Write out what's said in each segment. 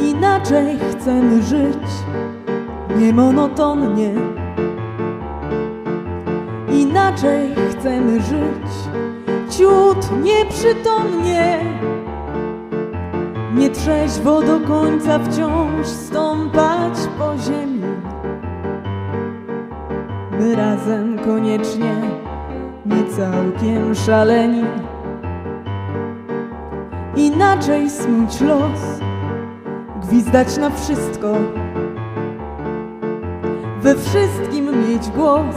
Inaczej chcemy żyć, nie monotonnie. Inaczej chcemy żyć, ciut nieprzytomnie. Nie trzeźwo do końca wciąż stąpać po ziemi. My razem koniecznie, nie całkiem szaleni. Inaczej smuć los, gwizdać na wszystko, we wszystkim mieć głos,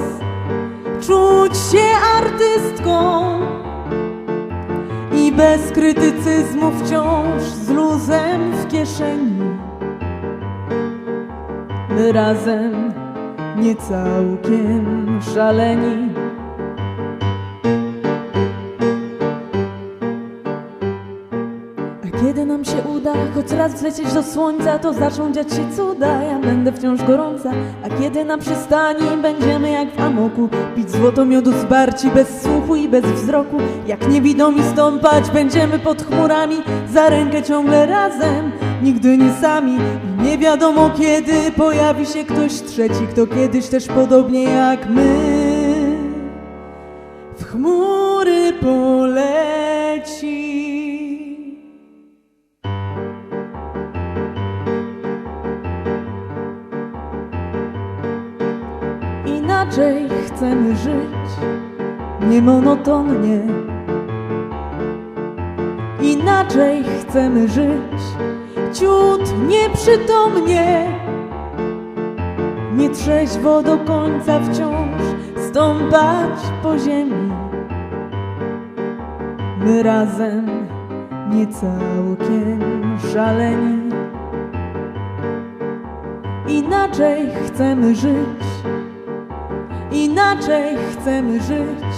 czuć się artystką i bez krytycyzmu wciąż z luzem w kieszeni. My razem nie całkiem szaleni. Kiedy nam się uda choć raz wlecieć do słońca, to zaczną dziać się cuda. Ja będę wciąż gorąca, a kiedy na przystani będziemy jak w amoku, pić złoto miodu z barci bez słuchu i bez wzroku. Jak niewidomi stąpać będziemy pod chmurami, za rękę ciągle razem, nigdy nie sami. I nie wiadomo kiedy pojawi się ktoś trzeci, kto kiedyś też podobnie jak my w chmury poleci. Inaczej chcemy żyć, nie monotonnie. Inaczej chcemy żyć, ciut nieprzytomnie. Nie trzeźwo do końca wciąż stąpać po ziemi. My razem nie całkiem szaleni. Inaczej chcemy żyć, inaczej chcemy żyć,